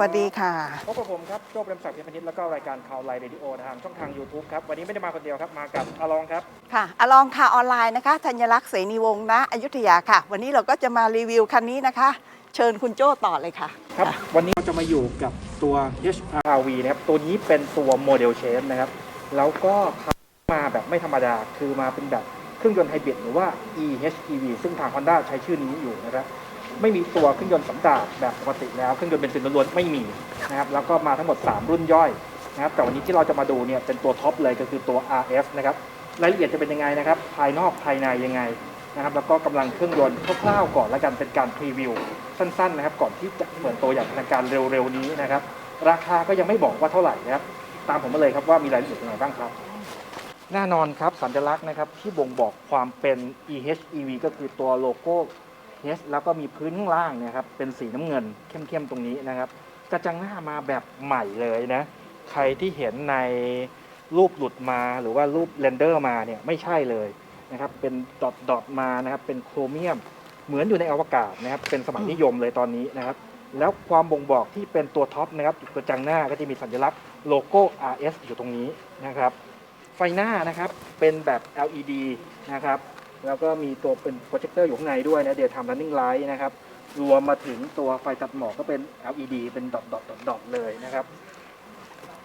วัสดีค่ะ พบกับผมครับโจ้เปรมศักดิ์เพียรพนิชแล้วก็รายการข่าวไลน์เรดิโอทางช่องทาง YouTube ครับ วันนี้ไม่ได้มาคนเดียวครับ มากับอาลองครับ ค่ะอลองค่ะออนไลน์นะคะธัญลักษณ์เสนีวงศ์ณอยุธยาค่ะ วันนี้เราก็จะมารีวิวคันนี้นะคะ เชิญคุณโจ้ต่อเลยค่ะ ครับ วันนี้เราจะมาอยู่กับตัว HRV นะครับ ตัวนี้เป็นตัวโมเดลเชนนะครับ แล้วก็ทำมาแบบไม่ธรรมดา คือมาเป็นแบบเครื่องยนต์ไฮบริดหรือว่า EHEV ซึ่งทาง Honda ใช้ชื่อนี้อยู่นะครับ ไม่มีตัวเครื่องยนต์สันดาปแบบปกติแล้วเครื่องยนต์เบนซินล้วนๆไม่มีนะครับแล้วก็มาทั้งหมด 3 รุ่นย่อยนะครับแต่วันนี้ที่เราจะมาดูเนี่ยเป็นตัวท็อปเลยก็คือตัว RS นะครับรายละเอียดจะเป็นยังไงนะครับภายนอกภายในยังไงนะครับแล้วก็กำลังเครื่องยนต์คร่าวๆก่อนแล้วกันเป็นการพรีวิวสั้นๆนะครับก่อนที่จะเปิดตัวอย่างทางการเร็วๆนี้นะครับราคาก็ยังไม่บอกว่าเท่าไหร่นะครับตามผมมาเลยครับว่ามีรายละเอียดยังไงบ้างครับ แน่นอนครับสัญลักษณ์นะครับที่บ่งบอกความเป็น EHEV ก็คือตัวโลโก้ H แล้วก็มีพื้นข้างล่างเนะครับเป็นสีน้ำเงินเข้มๆตรงนี้นะครับ กระจังหน้ามาแบบใหม่เลยนะ ใครที่เห็นในรูปหลุดมาหรือว่ารูปเรนเดอร์มาเนี่ยไม่ใช่เลยนะครับ เป็นดอทดอทมานะครับ เป็นโครเมียม เหมือนอยู่ในอวกาศนะครับ เป็นสมัยนิยมเลยตอนนี้นะครับ แล้วความบ่งบอกที่เป็นตัวท็อปนะครับกระจังหน้าก็จะมีสัญลักษณ์โลโก้ RS อยู่ตรงนี้นะครับ ไฟหน้านะครับเป็นแบบ LED นะครับ แล้วก็มีตัวเป็นโปรเจคเตอร์อยู่ข้างในด้วยนะเดี๋ยวทำ running light นะครับ รวมมาถึงตัวไฟตัดหมอกก็เป็น LED เป็นดอทดอทดอทดอทเลยนะครับ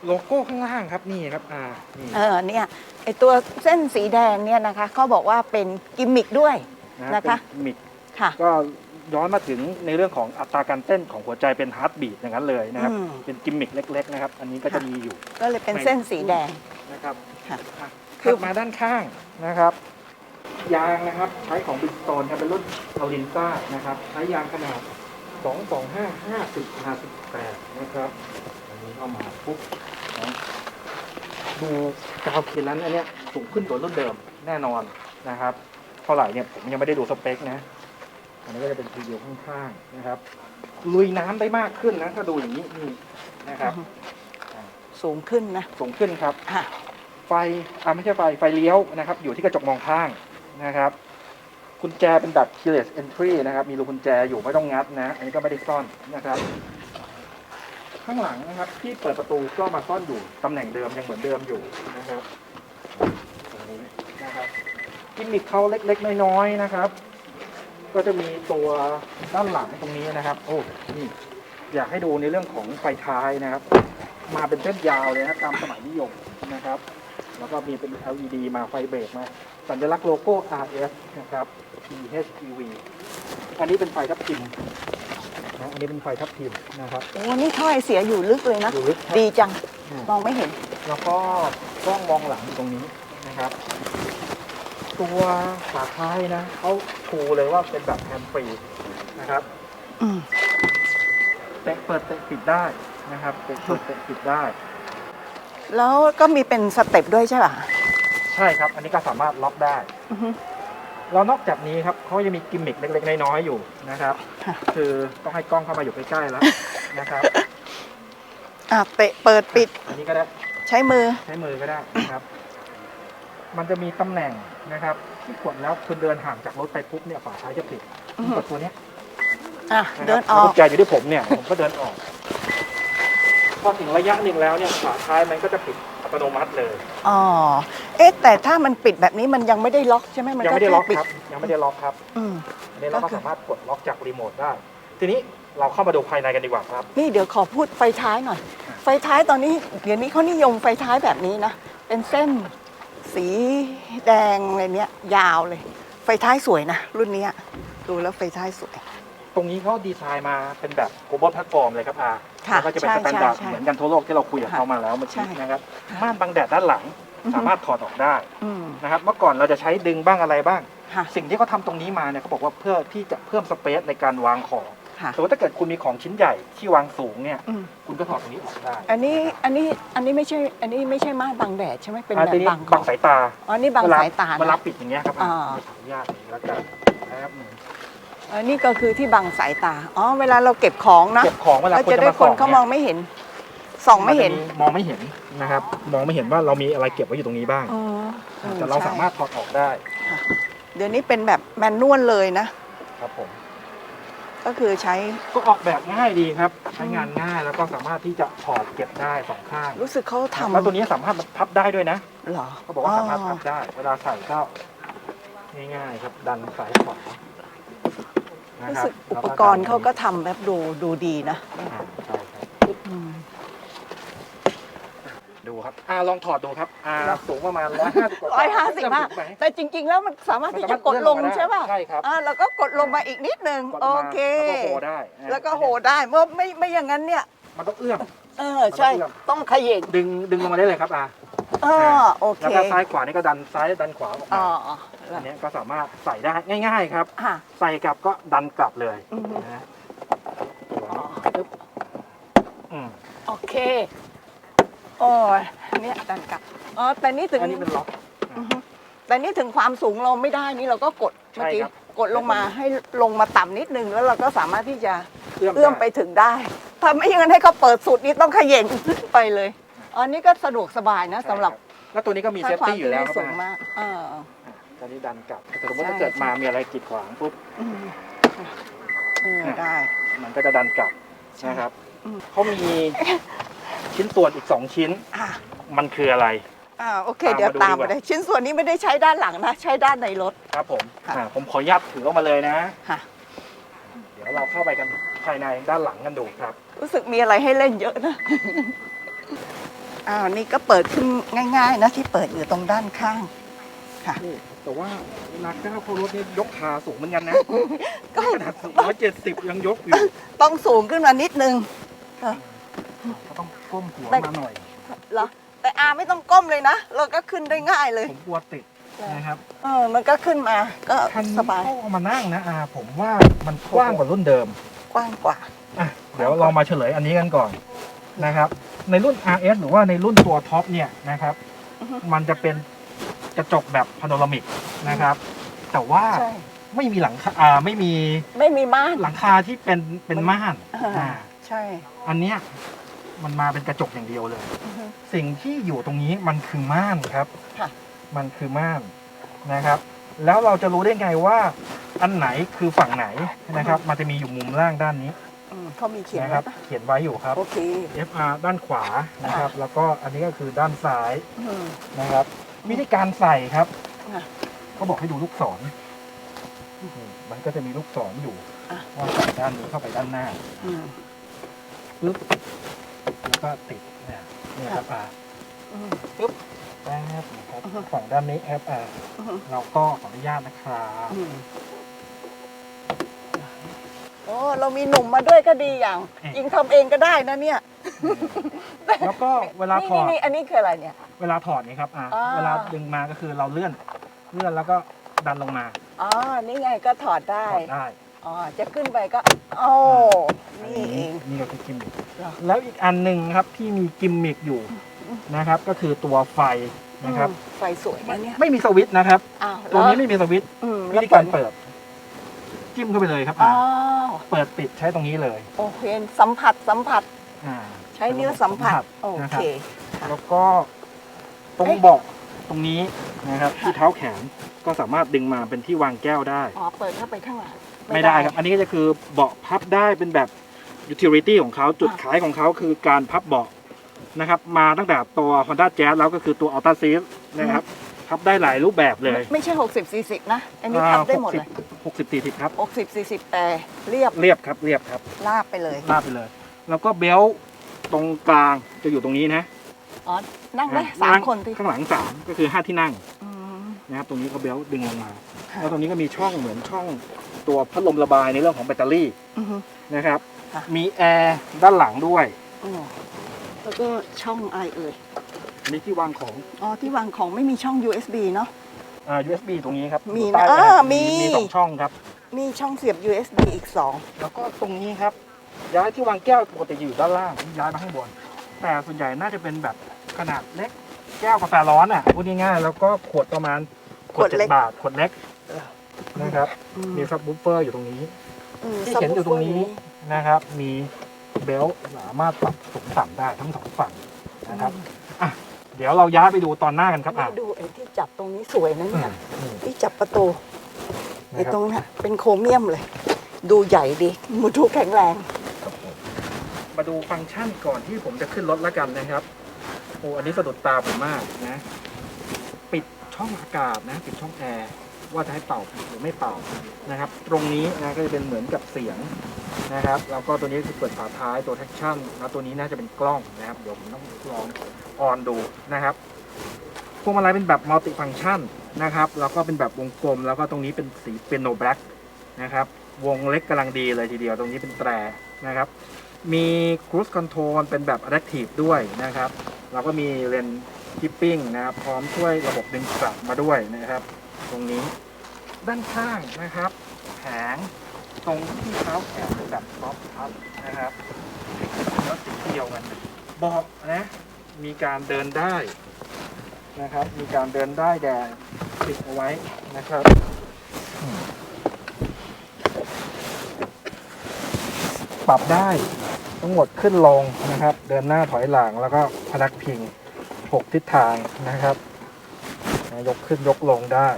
โลโก้ข้างล่างครับนี่ครับอ่านี่เออเนี่ยไอตัวเส้นสีแดงเนี่ยนะคะเขาบอกว่าเป็นกิมมิกด้วยนะนะคะ เป็นมิกค่ะ ก็ย้อนมาถึงในเรื่องของอัตราการเต้นของหัวใจเป็นฮาร์ดบีทอย่างนั้นเลยนะครับ อืม เป็นกิมมิกเล็ก ๆ นะครับ อันนี้ก็จะมีอยู่ก็เลยเป็นเส้นสีแดง นะครับค่ะอะขับมาด้านข้างนะครับ ยางนะครับ ใช้ของบิสโตนครับเป็นรุ่นเอาลินซ่านะครับ ใช้ยางขนาด 225 50 58 นะครับ อันนี้เข้ามาปุ๊บนะดูกาวเคลันอันเนี้ยสูงขึ้นกว่ารุ่นเดิมแน่นอนนะครับ เท่าไหร่เนี่ยผมยังไม่ได้ดูสเปคนะ อันนี้ก็จะเป็นพรีวิวข้างๆนะครับ ลุยน้ำได้มากขึ้นนะ ถ้าดูอย่างนี้นี่นะครับสูงขึ้นนะ สูงขึ้นครับค่ะไฟอ่าไม่ใช่ไฟ ไฟเลี้ยวนะครับ อยู่ที่กระจกมองข้าง นะครับกุญแจเป็นแบบ keyless entry นะครับ มีรูกุญแจอยู่ไม่ต้องงัดนะ อันนี้ก็ไม่ได้ซ่อนนะครับ ข้างหลังนะครับ ที่เปิดประตูก็มาซ่อนอยู่ตำแหน่งเดิมยังเหมือนเดิมอยู่นะครับตรงนี้นะครับกิมมิคเขาเล็กๆน้อยๆนะครับ ก็จะมีตัวด้านหลังตรงนี้นะครับ โอ้นี่อยากให้ดูในเรื่องของไฟท้ายนะครับ มาเป็นเส้นยาวเลยนะตามสมัยนิยมนะครับ แล้วก็มีเป็น LED มาไฟเบรกมาสัญลักษณ์โลโก้ RS นะครับ EHEV อันนี้เป็นไฟทับทิมนะอันนี้เป็นไฟทับทิมนะครับ โอ้นี่ถ้อยเสียอยู่ลึกเลยนะ อยู่ลึกครับดีจัง อืมมองไม่เห็น แล้วก็กล้องมองหลังอยู่ตรงนี้นะครับ ตัวฝาท้ายนะเขาชูเลยว่าเป็นแบบแฮนด์ฟรีนะครับ อืม เตะเปิดเตะปิดได้นะครับเตะเปิดเตะปิดได้ แล้วก็มีเป็นสเต็ปด้วยใช่ป่ะ ใช่ครับ อันนี้ก็สามารถล็อกได้อือฮึ แล้วนอกจากนี้ครับเขายังมีกิมมิคเล็กๆน้อยๆอยู่นะครับ ค่ะ คือต้องให้กล้องเข้ามาอยู่ใกล้ๆแล้วนะครับ อะเตะเปิดปิดอันนี้ก็ได้ใช้มือ ใช้มือก็ได้นะครับ มันจะมีตำแหน่งนะครับ ที่กดแล้วคุณเดินห่างจากรถไปปุ๊บเนี่ยฝาท้ายจะปิดอือฮึ กดตัวเนี้ยอะะครับเดินอแล้วอกุก ญแจอยู่ที่ผมเนี่ยผมก็เดินออก พอถึงระยะหนึ่งแล้วเนี่ยฝาท้ายมันก็จะปิดอัตโนมัติเลย อ๋อ เอ๊ะแต่ถ้ามันปิดแบบนี้มันยังไม่ได้ล็อกใช่ไหมมันยังก็ไม่ได้แค่ล็อกปิดครับยังไม่ได้ล็อกครับอืม อันนี้เราก็ก็คือ สามารถกดล็อกจากรีโมทได้ ทีนี้เราเข้ามาดูภายในกันดีกว่าครับ นี่เดี๋ยวขอพูดไฟท้ายหน่อย ไฟท้ายตอนนี้เดี๋ยวนี้เขานิยมไฟท้ายแบบนี้นะ เป็นเส้นสีแดงอะไรเนี้ยยาวเลย ไฟท้ายสวยนะ รุ่นเนี้ยดูแล้วไฟท้ายสวย ตรงนี้เขาดีไซน์มาเป็นแบบ global platform เลยครับอา ค่ะแล้วก็จะเป็นใช่สแตนดาร์ดใช่ใช่เหมือนกันทั่วโลกที่เราคุยกับค่ะเขามาแล้วเมื่อกี้ใช่ นะครับม่านบังแดดด้านหลังอือฮึสามารถถอดออกได้อืมนะครับเมื่อก่อนเราจะใช้ดึงบ้างอะไรบ้าง ค่ะสิ่งที่เขาทำตรงนี้มาเนี่ยเขาบอกว่าเพื่อที่จะเพิ่มสเปซในการวางของค่ะสมมติถ้าเกิดคุณมีของชิ้นใหญ่ที่วางสูงเนี่ยอืมคุณก็ถอดตรงนี้ออกได้อันนี้อันนี้อันนี้ไม่ใช่อันนี้ไม่ใช่ม่านบังแดดใช่ไหมเป็นอ่าแบบทีนี้บังขบัองงสายตาอ๋อนี่บังเวลสายตาเวลานะ ปิดอย่างเงี้ยครับอ่า อ่าขออนุญาตอย่างนี้แล้วกันแป๊บหนึง อันนี้ก็คือที่บังสายตา อ๋อ เวลาเราเก็บของนะเก็บของเวลาก็คนจะจะได้มาคส่อนงเขาเนี่ยมองไม่เห็น ส่องไม่เห็นจะมองไม่เห็นนะครับ มองไม่เห็นว่าเรามีอะไรเก็บไว้อยู่ตรงนี้บ้างอ๋อออแต่เราใช่สามารถถอดออกได้ เดี๋ยวนี้เป็นแบบแมนนวลเลยนะ ครับผม ก็คือใช้ ก็ออกแบบง่ายดีครับ ใช้งานง่ายแล้วก็สามารถที่จะถอดเก็บได้สองข้าง รู้สึกเขาทำแล้วตัวนี้สามารถพับได้ด้วยนะ เหรอเขาบอกว่าสามารถพับได้ เวลาใส่ก็ง่ายๆครับ ดันซ้ายขวานะ รู้ครับสึกอุปกรณ์เขาก็ทำแบบดูดูดีนะอ่าใช่ครับอืมดูครับอ่าลองถอดดูครับอ่าสูงประมาณร้อยห้าสิบกว่าร้อยห้าสิบจะมากถึงไหมแต่จริง ๆ แล้วมันสามารถที่มันจะสามารถกดลงเลื่อนลงมาได้ใช่ป่ะใช่ครับอ่าแล้วก็กดลงมาอีกนิดนึงกดโอมาเค แล้วก็โหได้นะแล้วก็โหได้เมื่อไม่ไม่อย่างนั้นเนี่ย มันต้องเอื้อมเออใช่มันต้องต้องเขย่งดึงดึงลงมาได้เลยครับอ่าเออโอเคแล้วก็ซ้ายขวานี่ก็ดันซ้ายดันขวาออกอ๋มา ออันเนี้ยก็สามารถใส่ได้ง่าย ๆ ครับ ค่ะใส่กลับก็ดันกลับเลยอือฮึนะฮะอ๋อปึ๊บอืมโอเคโอ้ยเนี่ยดันกลับอ๋อแต่นี่ถึงอันนี้เป็นล็อก อือฮึแต่นี่ถึงความสูงเราไม่ได้นี่เราก็กดใช่เมื่อกี้ครับ กดลงมาให้ลงมาต่ำนิดนึงแล้วเราก็สามารถที่จะเอื้อมเอื้อมไปด้ถึงได้ ถ้าไม่อย่างนั้นให้เขาเปิดสุดนี่ต้องเขย่ง ไปเลยอันนี้ก็สะดวกสบายนะสำหรับ แล้วตัวนี้ก็มีเซฟถ้าความตี้อยู่แล้วที่ครับสูงอะมากเออต อนนี้ดันกลับแต่สมมติใช่ถ้าเกิดมามีอะไรกีดขวางปุ๊บอืมเออได้ มันก็จะดันกลับใช่นะครับอืมเขามีชิ้นส่วนอีกสองชิ้นอ่ามันคืออะไรอ่าโอเคตามเดี๋ยวมาดูตามดีกว่าไปเลยชิ้นส่วนนี้ไม่ได้ใช้ด้านหลังนะ ใช้ด้านในรถ ครับผมค่ะอ่าผมขออนุญาตถือออกมาเลยนะค่ะเดี๋ยวเราเข้าไปกันภายในด้านหลังกันดูครับ รู้สึกมีอะไรให้เล่นเยอะนะอ้าวนี่ก็เปิดขึ้นง่าย ๆ นะที่เปิดอยู่ตรงด้านข้างค่ะ แต่ว่านักก้าวโครถนี่ยกขาสูงเหมือนกันนะก็ ขนาดร้อยเจ็ดสิบยังยกอยู่ต้องสูงขึ้นมานิดนึง ก็ต้องก้มหัวแต่มาหน่อย เหรอ แต่อาไม่ต้องก้มเลยนะ เราก็ขึ้นได้ง่ายเลย ผมกลัวติดนะครับเออ มันก็ขึ้นมาก็คันสบายเข้าเอามานั่งนะอาผมว่ามันกว้างกว่ารุ่นเดิมกว้างกว่า อะเดี๋ยวเรามาเฉลยอันนี้กันก่อนนะครับ ในรุ่น RS หรือว่าในรุ่นตัวท็อปเนี่ยนะครับ อือฮึมันจะเป็น กระจกแบบพาโนรามิกนะครับ แต่ว่าใช่ ไม่มีหลังคาอ่าไม่มีไม่มีม่าน หลังคาที่เป็นเป็นม่านอ่า อ่าใช่อันเนี้ยมันมาเป็นกระจกอย่างเดียวเลย อือฮึ สิ่งที่อยู่ตรงนี้มันคือม่านครับ ค่ะ มันคือม่านนะครับ แล้วเราจะรู้ได้ไงว่า อันไหนคือฝั่งไหนนะครับ มันจะมีอยู่มุมล่างด้านนี้อืมเขามีเขียนนะคไว้รับปะเขียนไว้อยู่ครับ โอเค FR ด้านขวานะครับ แล้วก็อันนี้ก็คือด้านซ้ายอืมนะครับ วิธีการใส่ครับอะเขาบอกให้ดูลูกศรนี่มันก็จะมีลูกศรอยู่อะ ว่าใส่ด้านนี้เข้าไปด้านหน้า อืม ปึ๊บแล้วก็ติดเนี่ยนี่ครับอ่าอืมปึ๊บ แป๊บนะครับอือฮึฝั่งด้านนี้ครับอ่าอืมเราก็ขออนุญาตนะครับ อืมโอ้เรามีหนุ่มมาด้วยก็ดีอย่าง ยิงทำเองก็ได้นะเนี่ยแล้วก็เวลาถอนี่ดนี่อันนี้คืออะไรเนี่ย เวลาถอดนี่ครับอ่าอ่า เวลาดึงมาก็คือเราเลื่อนเลื่อนแล้วก็ดันลงมาอ๋อนี่ไงก็ถอดได้ถอดได้อ๋อจะขึ้นไปก็โอ้นี่เองนี่ก็คือกิมมิคเหรอ แล้วอีกอันหนึ่งครับที่มีกิมมิคอยู่นะครับ ก็คือตัวไฟนะครับ อืมไฟสวยนะเนี่ยไม่มีสวิตช์นะครับ อ้าวตัวนี้แล้ไม่มีสวิตช์อืมวิแล้วธีการเปิด จิ้มเข้าไปเลยครับอ๋อ่าอเปิดปิดใช้ตรงนี้เลยโอเคสัมผัสสัมผัสอ่าใช้นิ้วสัมผัส โอนะเคครับแล้วก็ตรงเอ๊ะ เบาะตรงนี้นะครับ ที่เท้าแขนก็สามารถดึงมาเป็นที่วางแก้วได้ อ๋อเปิดเข้าไปข้างหลัง ไม่ได้ครับ อันนี้ก็จะคือเบาะพับได้เป็นแบบ utility ของเขาจุดขายของเขาคือการพับเบาะนะครับ มาตั้งแต่ตัว Honda Jazz แล้วก็คือตัว Ultra Seat นะครับ พับได้หลายรูปแบบเลยไม่ใช่ 60 40 นะ อันนี้ทำได้หมดเลย หกสิบสี่สิบครับ 60 40แต่เรียบเรียบครับเรียบครับลาบไปเลย ลาดไปเลย แล้วก็เบลต์ตรงกลางจะอยู่ตรงนี้นะอ๋อ นั่งได้อะสามคนที่ข้างหลังสามก็คือห้าที่นั่งอืมนะครับตรงนี้เขาเบลต์ดึงลงมาค่ะแล้วตรงนี้ก็มีช่องเหมือนช่องตัวพัดลมระบายในเรื่องของแบตเตอรี่อือฮึ นะครับ ค่ะ มีแอร์ด้านหลังด้วยอ๋อแล้วก็ช่องไอเอ่ย มีที่วางของอ๋อที่วางของไม่มีช่อง USB เนาะ อ่า USB ตรงนี้ครับมีอยู่ใต้นะอ่าแอร์มี มีสองช่องครับ มีช่องเสียบ USB อีก แล้วก็ตรงนี้ครับ ย้ายที่วางแก้วปกติอยู่ด้านล่างย้ายมาข้างบน แต่ส่วนใหญ่น่าจะเป็นแบบขนาดเล็ก แก้วกาแฟร้อนอะพูดง่ายๆแล้วก็ขวดประมาณขวดขวดเล็เจ็กดบาทขวดเล็กนะครับอืมมีซับวูฟเฟอร์อยู่ตรงนี้อืมที่เห็นอยู่ตรงนี้นะครับ มีเบลต์สามารถปรับสูงต่ำได้ทั้งสองฝั่งนะครับอะ เดี๋ยวเราย้ายไปดูตอนหน้ากันครับอะนี่ดูไอ้ที่จับตรงนี้สวยนะอืเนี่ยมอืมที่จับประตูไอ้นะครับตรงเนี้ยเป็นโครเมียมเลย ดูใหญ่ดีมือทุกแข็งแรงครับผมมาดูฟังก์ชันก่อนที่ผมจะขึ้นรถแล้วกันนะครับโอ้อันนี้สะดุดตาผมมากนะ ปิดช่องอากาศนะ ปิดช่องแอร์ว่าจะให้เป่าหรือไม่เป่านะครับ ตรงนี้นะก็จะเป็นเหมือนกับเสียง นะครับ แล้วก็ตัวนี้คือเปิดฝาท้ายตัวแท็กชั่นแล้วตัวนี้น่าจะเป็นกล้องนะครับ เดี๋ยวผมต้องลองออนดูนะครับพวงมาลัยเป็นแบบมัลติฟังชันนะครับ แล้วก็เป็นแบบวงกลม แล้วก็ตรงนี้เป็นสีเป็นโนแบล็กนะครับ วงเล็กกำลังดีเลยทีเดียวตรงนี้เป็นแตรนะครับ มี cruise control เป็นแบบ adaptive ด้วยนะครับ แล้วก็มีเลน keeping นะครับ พร้อมช่วยระบบดึงกลับมาด้วยนะครับ ตรงนี้ด้านข้างนะครับ แผง ตรงที่เท้าแขนแบบ soft touch นะครับแล้วสีเดียวกันบาะนะ มีการเดินได้นะครับ มีการเดินได้แดงติดเอาไว้นะครับปรับได้ทั้งหมดขึ้นลงนะครับ เดินหน้าถอยหลังแล้วก็พนักพิงหกทิศทางนะครับ ยกขึ้นยกลงได้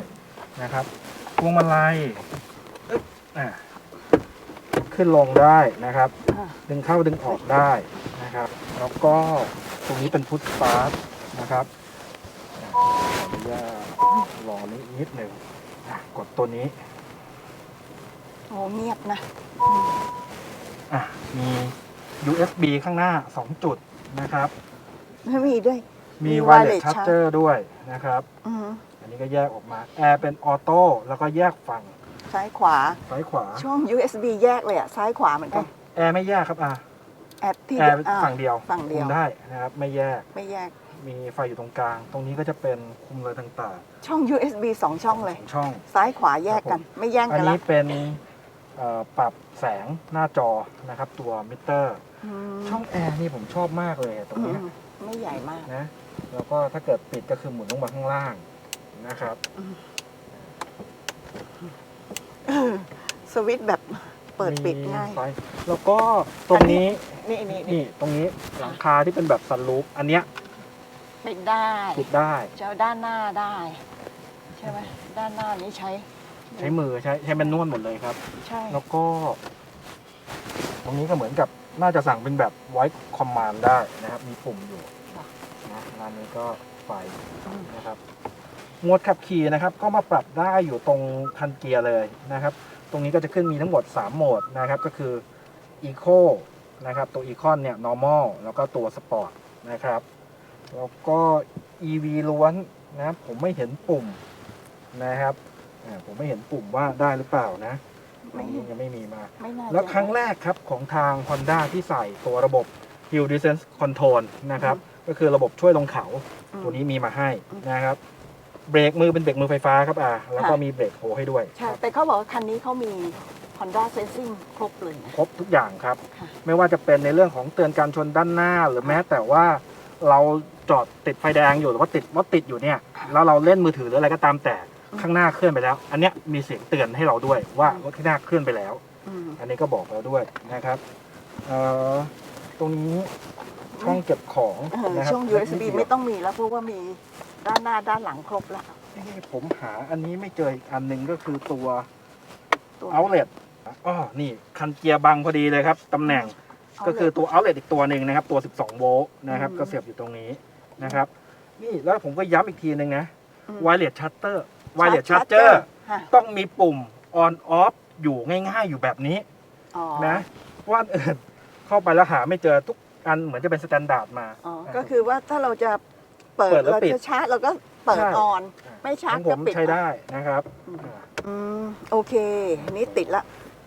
นะครับพวงมาลัยอึ๊บอะ ขึ้นลงได้นะครับอ่าดึงเข้าดึงออกได้นะครับ แล้วก็ตรงนี้เป็นพุทสตาร์ทนะครับอะขออนุญาตรอนิดนิดหนึ่งอะกดตัวนี้โอ้เงียบนะอะมี USB ข้างหน้า 2 จุดนะครับ ไม่มีด้วย มีมี wireless wireless charger ด้วยนะครับ อือฮึอันนี้ก็แยกออกมา แอร์เป็นออโต้แล้วก็แยกฝั่ง ซ้ายขวา ซ้ายขวาช่อง USB แยกเลยอะซ้ายขวาเหมือนกันแอร์ไม่แยกครับอะแอดที่แอร์อ่า ฝั่งเดียวฝั่งเดียว คุมได้นะครับไม่แยกไม่แยก มีไฟอยู่ตรงกลาง ตรงนี้ก็จะเป็นคุมเลยต่างช่อง USB สองช่องเลยๆช่อง ซ้ายขวาแยกกัน ไม่แย่งอันกันละนี้เป็นเอ่อปรับแสงหน้าจอนะครับ ตัวมิเตอร์ อืมช่องแอร์นี่ผมชอบมากเลยตรงเนี้ยอืมไม่ใหญ่มาก นะแล้วก็ถ้าเกิดปิดก็คือหมุนลงมาข้างล่างนะครับ สวิตช์แบบเปิดปิดง่าย มีไฟแล้วก็ตรงนี้นี่นี่นี่นี่ตรงนี้หลังคาที่เป็นแบบซันรูฟอันเนี้ยปิดได้ปิดได้เจ้าด้านหน้าได้ ใช่ไหมด้านหน้านี้ใช้ ใช้มือใช้ใช้แมนนวลหมดเลยครับ ใช่แล้วก็ ตรงนี้ก็เหมือนกับน่าจะสั่งเป็นแบบไว้คอมมานด์ได้นะครับ มีปุ่มอยู่นะร้านนี้ก็ไฟนะครับ โหมดขับขี่นะครับ ก็มาปรับได้อยู่ตรงคันเกียร์เลยนะครับ ตรงนี้ก็จะขึ้นมีทั้งหมด 3 โหมดนะครับ ก็คือ Eco นะครับ ตัว Econ เนี่ย Normal แล้วก็ตัว Sport นะครับ แล้วก็ EV ล้วนนะครับผมไม่เห็นปุ่มนะครับอ่าผมไม่เห็นปุ่มว่าได้หรือเปล่านะตรงนี้ยังไม่มีมาไม่น่าจะแล้วครั้งแรกครับของทาง Honda ที่ใส่ตัวระบบ Hill Descent Control นะครับ ก็คือระบบช่วยลงเขาอืมตัวนี้มีมาให้อืมนะครับ เบรกมือเป็นเบรกมือไฟฟ้าครับอ่าแล้วก็ค่ะ มีเบรกโฮให้ด้วยใช่ครับแต่เขาบอกว่าคันนี้เขามี Honda Sensing ครบเลยนะ ครบทุกอย่างครับ ค่ะ ไม่ว่าจะเป็นในเรื่องของเตือนการชนด้านหน้า หรือแม้แต่ว่าเราจอดติดไฟแดงอยู่หรือว่าติดรถติดอยู่เนี่ยแล้วเราเล่นมือถือหรืออะไรก็ตามแต่ข้างหน้าเคลื่อนไปแล้ว อันเนี้ยมีเสียงเตือนให้เราด้วยว่ารถข้างหน้าเคลื่อนไปแล้ว อืมอันนี้ก็บอกเราด้วยนะครับเอ่อตรงนี้ช่องเก็บของเออนะครับช่อง USB ไม่ต้องมีแล้วเพราะว่ามี ด้านหน้าด้านหลังครบแล้ว เอ๊ะผมหาอันนี้ไม่เจออีกอันหนึ่งก็คือตัวตัว outlet อ๋อนี่คันเกียร์บังพอดีเลยครับตำแหน่ง ก็คือตัว outlet อีกตัวหนึ่งนะครับ ตัว 12 โวลต์นะครับ อืม ก็เสียบอยู่ตรงนี้นะครับ นี่แล้วผมก็ย้ำอีกทีหนึ่งนะอืม wireless shutter wireless charger ฮะต้องมีปุ่ม on off อยู่ง่ายๆอยู่แบบนี้อ๋อนะเพราะว่าอันอื่นเข้าไปแล้วหาไม่เจอทุกอันเหมือนจะเป็นสแตนดาร์ดมา อ๋อก็คือว่าถ้าเราจะ เปิดเปิดแล้วเราปิด จะชาร์จเราก็เปิดใช่ ออน ไม่ชาร์จของผก็มปิดใช้ได้นะครับอืมอ่าอืมโอเคอันนี้ติดละ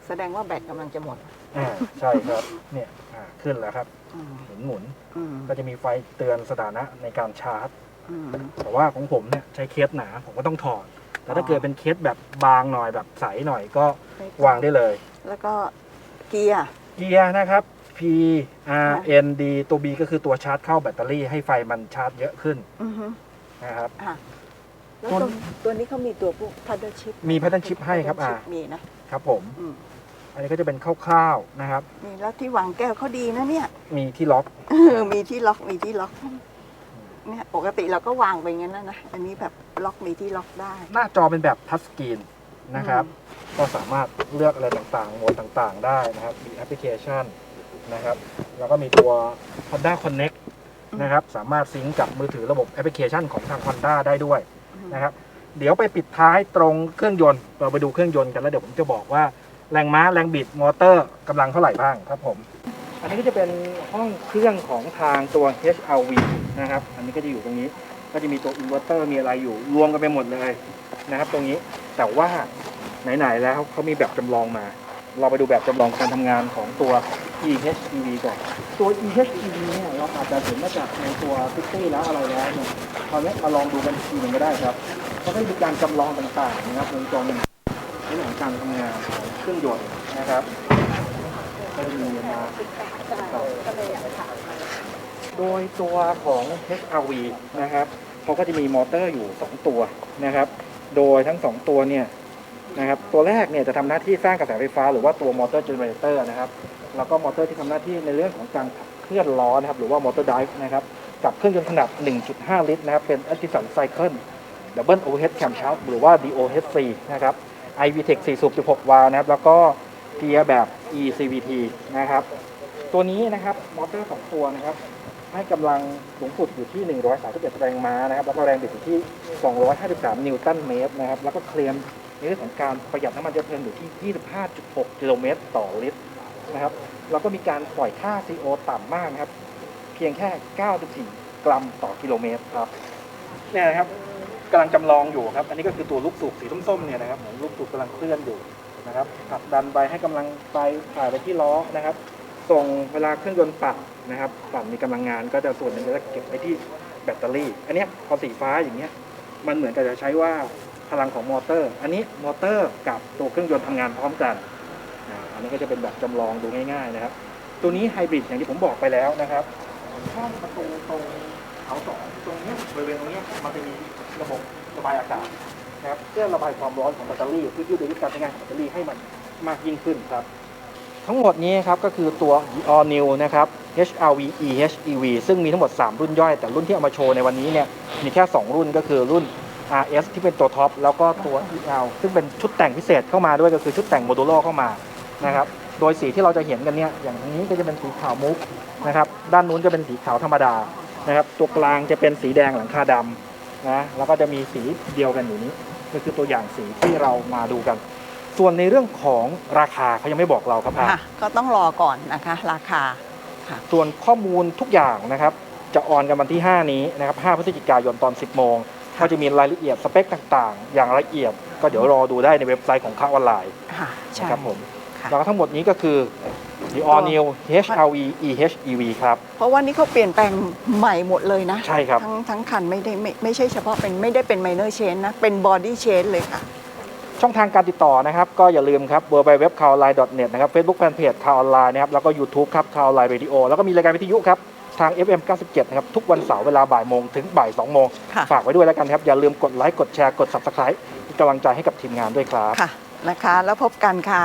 แสดงว่าแบตกำลังจะหมดอ่าใช่ครับเนี่ยอ่าขึ้นแล้วครับอืมหมุนหมุนอืมก็จะมีไฟเตือนสถานะในการชาร์จ อืม แต่ว่าของผมเนี่ยใช้เคสหนาผมก็ต้องถอดแต่ถ้าอ๋อ เกิดเป็นเคสแบบบางหน่อยแบบใสหน่อยก็ไม่ต้องวางได้เลย แล้วก็เกียร์เกียร์นะครับ P R N D ตัว B ก็คือตัวชาร์จเข้าแบตเตอรี่ให้ไฟมันชาร์จเยอะขึ้นอือฮึนะครับ อะแล้วตัวตัวตัวนี้เขามีตัวพวกพัดเดิลชิปมี paddle chip ให้ครับอ่ามีนะครับผม อืมอันนี้ก็จะเป็นคร่าวๆนะครับ นี่แล้วที่วางแก้วเขาดีนะเนี่ย มีที่ล็อก เออมีที่ล็อกมีที่ล็อกเนี่ยปกติเราก็วางไปงั้นนะนะ อันนี้แบบล็อกมีที่ล็อกได้ หน้าจอเป็นแบบทัชสกรีนนะครับ ก็สามารถเลือกอะไรต่างๆ โหมดต่างๆ ได้นะครับ มีแอปพลิเคชัน นะครับ แล้วก็มีตัว Honda Connect นะครับ สามารถซิงก์กับมือถือระบบแอปพลิเคชันของทาง Honda ได้ด้วยนะครับ เดี๋ยวไปปิดท้ายตรงเครื่องยนต์ เราไปดูเครื่องยนต์กันแล้วเดี๋ยวผมจะบอกว่าแรงม้าแรงบิดมอเตอร์กำลังเท่าไหร่บ้างครับผม อันนี้ก็จะเป็นห้องเครื่องของทางตัว HRV นะครับ อันนี้ก็จะอยู่ตรงนี้ ก็จะมีตัวอินเวอร์เตอร์มีอะไรอยู่รวมกันไปหมดเลยนะครับ ตรงนี้ แต่ว่าไหนๆแล้วเขามีแบบจำลองมา เราไปดูแบบจำลองการทำงานของตัว EHEV ก่อน ตัว EHEV เนี่ยเราอาจจะเห็นมาจากในตัวซิตี้แล้วอะไรแล้วเนี่ยคราวนี้มาลองดูกันอีกทีหนึ่งก็ได้ครับเขาก็มีการจำลองต่างๆนะครับวงจรในเรื่องของการทำงานของเครื่องยนต์นะครับก็จะมีมาโดยตัวของ HRV นะครับเขาก็จะมีมอเตอร์อยู่ 2 ตัวนะครับ โดยทั้ง 2 ตัวเนี่ย นะครับตัวแรกเนี่ยจะทำหน้าที่สร้างกระแสไฟฟ้า หรือว่าตัวมอเตอร์เจเนเรเตอร์นะครับแล้วก็มอเตอร์ที่ทำหน้าที่ในเรื่องของการขับเคลื่อนล้อนะครับหรือว่ามอเตอร์ไดฟ์นะครับกับเครื่องยนต์ขนาด 1.5 ลิตรนะครับเป็น Atkinson Cycle Double Overhead Camshaft หรือว่า DOHC นะครับ iVTEC 4สูบ16 วาล์วนะครับแล้วก็เกียร์แบบ eCVT นะครับตัวนี้นะครับมอเตอร์2ตัวนะครับให้กำลังสูงสุดอยู่ที่ 131 แรงม้านะครับแล้วก็แรงบิดอยู่ที่ 253 นิวตันเมตรนะครับแล้วก็เคลม ในเรื่องของการประหยัดน้ำมันเชื้อเพลิงอยู่ที่ 25.6 กิโลเมตรต่อลิตรนะครับแล้วก็มีการปล่อยค่า CO ต่ำมากนะครับ เพียงแค่ 9.4 กรัมต่อกิโลเมตรครับเนี่ยนะครับกำลังจำลองอยู่ครับ อันนี้ก็คือตัวลูกสูบสีส้มๆเนี่ยนะครับเหมือนลูกสูบกำลังเคลื่อนอยู่นะครับผลักดันไปให้กำลังไปถ่ายไปที่ล้อนะครับ ส่งเวลาเครื่องยนต์ปั่นนะครับ ปั่นมีกำลังงานก็จะส่วนหนึ่งก็จะเก็บไว้ที่แบตเตอรี่ อันนี้พอสีฟ้าอย่างเงี้ยมันเหมือนกับจะใช้ว่า พลังของมอเตอร์ อันนี้มอเตอร์กับตัวเครื่องยนต์ทำงานพร้อมกัน อันนี้ก็จะเป็นแบบจำลองดูง่ายๆนะครับ ตัวนี้ไฮบริดอย่างที่ผมบอกไปแล้วนะครับ ช่องประตูตรงเขาสองตรงนี้บริเวณตรงนี้มันจะมีระบบระบายอากาศนะครับเพื่อระบายความร้อนของแบตเตอรี่เพื่อยืดอายุการใช้งานของแบตเตอรี่ให้มันมากยิ่งขึ้นครับ ทั้งหมดนี้ครับก็คือตัว All New นะครับ HRV EHEV ซึ่งมีทั้งหมด 3 รุ่นย่อย แต่รุ่นที่เอามาโชว์ในวันนี้เนี่ยมีแค่ 2 รุ่นก็คือรุ่น RS ที่เป็นตัวท็อปแล้วก็ตัว EL ซึ่งเป็นชุดแต่งพิเศษเข้ามาด้วยก็คือชุดแต่งโมดูโลเข้ามานะครับโดยสีที่เราจะเห็นกันเนี่ยอย่างนี้ก็จะเป็นสีขาวมุกนะครับด้านนู้นจะเป็นสีขาวธรรมดานะครับตัวกลางจะเป็นสีแดงหลังคาดำนะแล้วก็จะมีสีเดียวกันอยู่นี้ก็คือตัวอย่างสีที่เรามาดูกัน ส่วนในเรื่องของราคาเขายังไม่บอกเราครับอาค่ะก็ต้องรอก่อนนะคะ ราคาส่วนข้อมูลทุกอย่างนะครับ จะออนกันวันที่ 5 นี้นะครับ 5 พฤศจิกายนตอน 10 โมงค่ะ ก็จะมีรายละเอียดสเปคต่างๆ อย่างละเอียดก็เดี๋ยวรอดูได้ในเว็บไซต์ของค่าออนไลน์ค่ะใช่นะครับผมค่ะ แล้วก็ทั้งหมดนี้ก็คือ The All New HRV EHEV ครับ เพราะว่านี่เขาเปลี่ยนแปลงใหม่หมดเลยนะ ใช่ครับ ทั้งทั้งคันไม่ได้ไม่ไม่ใช่เฉพาะเป็นไม่ได้เป็น minor change นะ เป็น body change เลยค่ะ ช่องทางการติดต่อนะครับ ก็อย่าลืมครับ w w w c a r l i n e n e t นะครับ Facebook Fanpage ข่าวออนไลน์นะครับ แล้วก็ YouTube ครับข่าวออนไลน์ Radio แล้วก็มีรายการวิทยุครับ ทาง FM 97 นะครับ ทุกวันเสาร์เวลาบ่ายโมงถึงบ่าย2โมง ค่ะ ฝากไว้ด้วยแล้วกันครับ อย่าลืมกดไลค์ กดแชร์ กด Subscribe เป็นกำลังใจให้กับทีมงานด้วยครับ ค่ะนะคะ แล้วพบกันค่ะ